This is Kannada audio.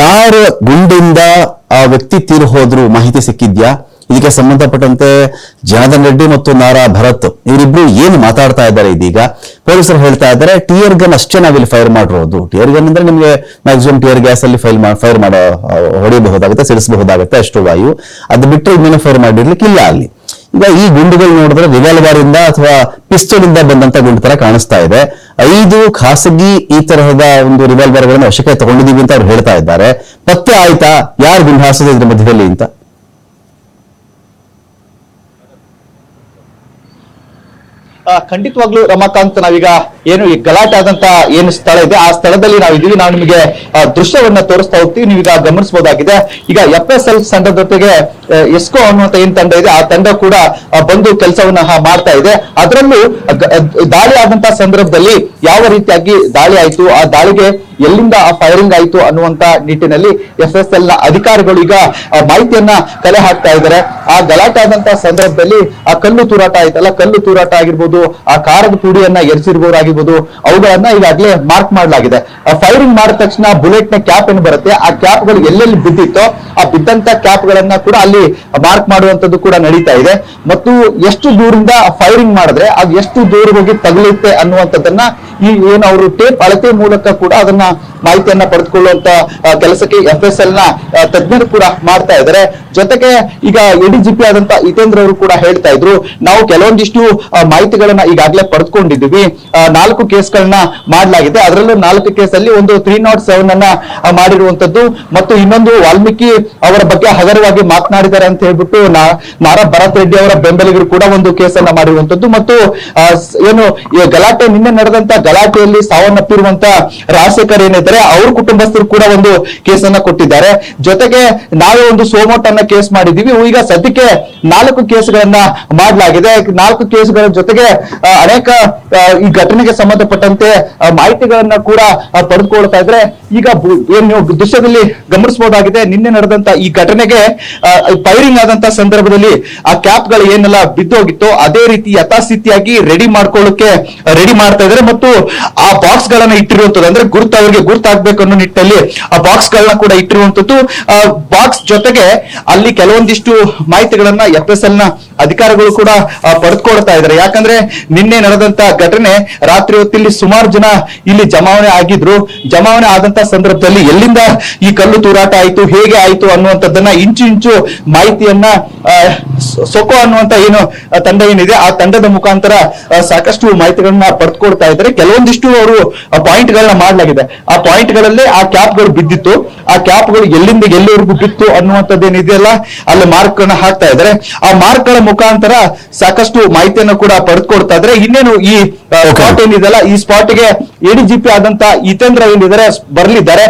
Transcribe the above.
ಯಾರ ಗುಂಡಿಂದ ಆ ವ್ಯಕ್ತಿ ತೀರು ಹೋದ್ರು ಮಾಹಿತಿ ಸಿಕ್ಕಿದ್ಯಾ? ಇದಕ್ಕೆ ಸಂಬಂಧಪಟ್ಟಂತೆ ಜನಾರ್ದನ್ ರೆಡ್ಡಿ ಮತ್ತು ನಾರಾ ಭರತ್ ಇವರಿಬ್ರು ಏನು ಮಾತಾಡ್ತಾ ಇದ್ದಾರೆ ಇದೀಗ? ಪೊಲೀಸರು ಹೇಳ್ತಾ ಇದ್ದಾರೆ ಟಿಯರ್ ಗನ್ ಅಷ್ಟೇ ನಾವಿಲ್ಲಿ ಫೈರ್ ಮಾಡಿರೋದು. ಟಿಯರ್ ಗನ್ ಅಂದ್ರೆ ನಿಮಗೆ ಮ್ಯಾಕ್ಸಿಮಮ್ ಟಿಯರ್ ಗ್ಯಾಸ್ ಅಲ್ಲಿ ಫೈಲ್ ಫೈರ್ ಮಾಡೋ ಹೊಡೆಯಬಹುದಾಗುತ್ತೆ ಸಿಡಿಸಬಹುದಾಗುತ್ತೆ ಅಷ್ಟು ವಾಯು. ಅದು ಬಿಟ್ಟರೆ ಇನ್ನೇನು ಫೈರ್ ಮಾಡಿರ್ಲಿಕ್ಕಿಲ್ಲ ಅಲ್ಲಿ. ಈಗ ಈ ಗುಂಡುಗಳು ನೋಡಿದ್ರೆ ರಿವಾಲ್ವರ್ ಇಂದ ಅಥವಾ ಪಿಸ್ತೂಲ್ ಇಂದ ಬಂದಂತ ಗುಂಡು ತರ ಕಾಣಿಸ್ತಾ ಇದೆ. ಐದು ಖಾಸಗಿ ಈ ತರಹದ ಒಂದು ರಿವಾಲ್ವರ್ಗಳನ್ನು ವಶಕ್ಕೆ ತಗೊಂಡಿದೀವಿ ಅಂತ ಅವ್ರು ಹೇಳ್ತಾ ಇದ್ದಾರೆ. ಪತ್ತೆ ಆಯ್ತಾ ಯಾರು ಗುಂಡು ಹಾರಿಸಿದ್ರು ಇದ್ರ ಮಧ್ಯದಲ್ಲಿ ಅಂತ? ಖಂಡಿತವಾಗ್ಲೂ ರಮಾಕಾಂತ್, ನಾವೀಗ ಏನು ಈ ಗಲಾಟೆ ಆದಂತ ಏನು ಸ್ಥಳ ಇದೆ, ಆ ಸ್ಥಳದಲ್ಲಿ ನಾವು ಇದೀವಿ ನಾವು ನಿಮಗೆ ದೃಶ್ಯವನ್ನ ತೋರಿಸ್ತಾ ಹೋಗ್ತೀವಿ ನೀವೀಗ ಗಮನಿಸಬಹುದಾಗಿದೆ. ಈಗ ಎಫ್ ಎಸ್ ಎಲ್ ತಂಡದ ಜೊತೆಗೆ ಎಸ್ಕೋ ಅನ್ನುವಂತ ಏನ್ ತಂಡ ಇದೆ, ಆ ತಂಡ ಕೂಡ ಬಂದು ಕೆಲಸವನ್ನ ಮಾಡ್ತಾ ಇದೆ. ಅದರಲ್ಲೂ ದಾಳಿ ಆದಂತ ಸಂದರ್ಭದಲ್ಲಿ ಯಾವ ರೀತಿಯಾಗಿ ದಾಳಿ ಆಯ್ತು, ಆ ದಾಳಿಗೆ ಎಲ್ಲಿಂದ, ಆ ಫೈರಿಂಗ್ ಆಯ್ತು ಅನ್ನುವಂತ ನಿಟ್ಟಿನಲ್ಲಿ ಎಫ್ ಎಸ್ ಎಲ್ನ ಅಧಿಕಾರಿಗಳು ಈಗ ಮಾಹಿತಿಯನ್ನ ಕಲೆ ಹಾಕ್ತಾ ಇದ್ದಾರೆ. ಆ ಗಲಾಟೆ ಆದಂತ ಸಂದರ್ಭದಲ್ಲಿ, ಆ ಕಲ್ಲು ತೂರಾಟ ಆಯ್ತಲ್ಲ, ಕಲ್ಲು ತೂರಾಟ ಆಗಿರ್ಬೋದು ಆ ಕಾರದ ಪುಡಿಯನ್ನ ಎರಿಸಿರ್ಬೋದಾಗಿರ್ಬೋದು ಅವುಗಳನ್ನ ಈಗಾಗಲೇ ಮಾರ್ಕ್ ಮಾಡಲಾಗಿದೆ. ಫೈರಿಂಗ್ ಮಾಡಿದ ತಕ್ಷಣ ಬುಲೆಟ್ನ ಕ್ಯಾಪ್ ಏನು ಬರುತ್ತೆ? ಆ ಕ್ಯಾಪ್ಗಳು ಎಲ್ಲೆಲ್ಲಿ ಬಿದ್ದಿತ್ತೋ ಆ ಬಿದ್ದಂತ ಕ್ಯಾಪ್ ಗಳನ್ನ ಕೂಡ ಅಲ್ಲಿ ಮಾರ್ಕ್ ಮಾಡುವಂತದ್ದು ಕೂಡ ನಡೀತಾ ಇದೆ. ಮತ್ತು ಎಷ್ಟು ದೂರದಿಂದ ಫೈರಿಂಗ್ ಮಾಡಿದ್ರೆ ಅದು ಎಷ್ಟು ದೂರ ಹೋಗಿ ತಗಲುತ್ತೆ ಅನ್ನುವಂಥದ್ದನ್ನ ಈ ಏನು ಅವರು ಟೇಪ್ ಅಳತೆ ಮೂಲಕ ಕೂಡ ಅದನ್ನ ಮಾಹಿತಿಯನ್ನ ಪಡೆದುಕೊಳ್ಳುವಂತ ಕೆಲಸಕ್ಕೆ ಎಫ್ ಎಸ್ ಎಲ್ನ ತಜ್ಞರು ಕೂಡ ಮಾಡ್ತಾ ಇದ್ದಾರೆ. ಜೊತೆಗೆ ಈಗ ಎಡಿಜಿಪಿ ಆದಂತ ಹಿತೇಂದ್ರ ಅವರು ಕೂಡ ಹೇಳ್ತಾ ಇದ್ರು ನಾವು ಕೆಲವೊಂದಿಷ್ಟು ಆ, ಮಾಹಿತಿಗಳನ್ನ ಈಗಾಗಲೇ ಪಡೆದುಕೊಂಡಿದ್ದೀವಿ ನಾಲ್ಕು ಕೇಸ್ಗಳನ್ನ ಮಾಡಲಾಗಿದೆ. ಅದರಲ್ಲೂ ನಾಲ್ಕು ಕೇಸ್ ಅಲ್ಲಿ ಒಂದು ತ್ರೀ ನಾಟ್ ಸೆವೆನ್ ಅನ್ನ ಮಾಡಿರುವಂತದ್ದು ಮತ್ತು ಇನ್ನೊಂದು ವಾಲ್ಮೀಕಿ ಅವರ ಬಗ್ಗೆ ಹಗರವಾಗಿ ಮಾತನಾಡಿದ್ದಾರೆ ಅಂತ ಹೇಳ್ಬಿಟ್ಟು ನಾರಾ ಭರತ್ ರೆಡ್ಡಿ ಅವರ ಬೆಂಬಲಿಗರು ಕೂಡ ಒಂದು ಕೇಸನ್ನ ಮಾಡಿರುವಂತದ್ದು ಮತ್ತು ಏನು ಗಲಾಟೆ ನಿನ್ನೆ ನಡೆದಂತ ಗಲಾಟೆಯಲ್ಲಿ ಸಾವನ್ನಪ್ಪಿರುವಂತ ರಾಜಶೇಖರ್ ಏನಿದ್ದಾರೆ, ಅವ್ರ ಕುಟುಂಬಸ್ಥರು ಕೂಡ ಒಂದು ಕೇಸನ್ನ ಕೊಟ್ಟಿದ್ದಾರೆ. ಜೊತೆಗೆ ನಾವೇ ಒಂದು ಸೋಮೋಟನ್ನ ಕೇಸ್ ಮಾಡಿದೀವಿ ಈಗ ಸದ್ಯಕ್ಕೆ ನಾಲ್ಕು ಕೇಸ್ಗಳನ್ನ ಮಾಡಲಾಗಿದೆ. ನಾಲ್ಕು ಕೇಸ್ಗಳ ಜೊತೆಗೆ ಅನೇಕ ಈ ಘಟನೆಗೆ ಸಂಬಂಧಪಟ್ಟಂತೆ ಮಾಹಿತಿಗಳನ್ನ ಕೂಡ ಪಡೆದುಕೊಳ್ತಾ ಇದ್ರೆ ಈಗ ನೀವು ದೃಶ್ಯದಲ್ಲಿ ಗಮನಿಸಬಹುದಾಗಿದೆ, ನಿನ್ನೆ ನಡೆದಂತ ಈ ಘಟನೆಗೆ ಫೈರಿಂಗ್ ಆದಂತ ಸಂದರ್ಭದಲ್ಲಿ ಆ ಕ್ಯಾಪ್ಗಳು ಏನೆಲ್ಲ ಬಿದ್ದೋಗಿತ್ತು ಅದೇ ರೀತಿ ಯಥಾಸ್ಥಿತಿಯಾಗಿ ರೆಡಿ ಮಾಡ್ಕೊಳ್ಳೋಕೆ ರೆಡಿ ಮಾಡ್ತಾ ಇದ್ದಾರೆ. ಮತ್ತು ಆ ಬಾಕ್ಸ್ ಗಳನ್ನ ಇಟ್ಟಿರುವಂತದ್ದು ಅಂದ್ರೆ ಗುರುತು ಅವರಿಗೆ ಗುರುತಾಗ್ಬೇಕು ಅನ್ನೋ ನಿಟ್ಟಿನಲ್ಲಿ ಆ ಬಾಕ್ಸ್ ಗಳನ್ನ ಕೂಡ ಇಟ್ಟಿರುವಂತದ್ದು ಆ ಬಾಕ್ಸ್ ಜೊತೆಗೆ ಅಲ್ಲಿ ಕೆಲವೊಂದಿಷ್ಟು ಮಾಹಿತಿಗಳನ್ನ ಎಫ್ ಎಸ್ ಎಲ್ನ ಅಧಿಕಾರಿಗಳು ಕೂಡ ಪಡೆದುಕೊಳ್ತಾ ಇದ್ದಾರೆ. ಯಾಕಂದ್ರೆ ನಿನ್ನೆ ನಡೆದಂತ ಘಟನೆ ರಾತ್ರಿ ಹೊತ್ತಿಲ್ಲಿ ಸುಮಾರು ಜನ ಇಲ್ಲಿ ಜಮಾವಣೆ ಆಗಿದ್ರು. ಜಮಾವಣೆ ಆದಂತ ಸಂದರ್ಭದಲ್ಲಿ ಎಲ್ಲಿಂದ ಈ ಕಲ್ಲು ತೂರಾಟ ಆಯ್ತು ಹೇಗೆ ಆಯ್ತು ಅನ್ನುವಂಥದ್ದನ್ನ ಇಂಚು ಇಂಚು ಮಾಹಿತಿಯನ್ನ ಸೊಕೋ ಅನ್ನುವಂತ ಏನು ತಂಡ ಏನಿದೆ ಆ ತಂಡದ ಮುಖಾಂತರ ಸಾಕಷ್ಟು ಮಾಹಿತಿಗಳನ್ನ ಪಡೆದುಕೊಳ್ತಾ ಇದ್ದಾರೆ. ಕೆಲವೊಂದಿಷ್ಟು ಅವರು ಪಾಯಿಂಟ್ ಗಳನ್ನ ಮಾಡಲಾಗಿದೆ. ಆ ಪಾಯಿಂಟ್ಗಳಲ್ಲಿ ಆ ಕ್ಯಾಪ್ಗಳು ಬಿದ್ದಿತ್ತು. ಆ ಕ್ಯಾಪ್ಗಳು ಎಲ್ಲಿಂದ ಎಲ್ಲಿವರೆಗೂ ಬಿತ್ತು ಅನ್ನುವಂಥದ್ದು ಏನಿದೆಯಲ್ಲ ಅಲ್ಲಿ ಮಾರ್ಕ್ ಗಳನ್ನ ಹಾಕ್ತಾ ಇದ್ದಾರೆ. ಆ ಮಾರ್ಕ್ಗಳ ಮುಖಾಂತರ ಸಾಕಷ್ಟು ಮಾಹಿತಿಯನ್ನು ಕೂಡ ಪಡೆದುಕೊಡ್ತಾ ಇದ್ರೆ ಇನ್ನೇನು ಈ ಸ್ಪಾಟ್ ಏನಿದೆಯಲ್ಲ ಈ ಸ್ಪಾಟ್ಗೆ ಎಡಿಜಿಪಿ ಆದಂತ ಹಿತೇಂದ್ರ ಏನಿದ್ದಾರೆ ಬರ್ಲಿದ್ದಾರೆ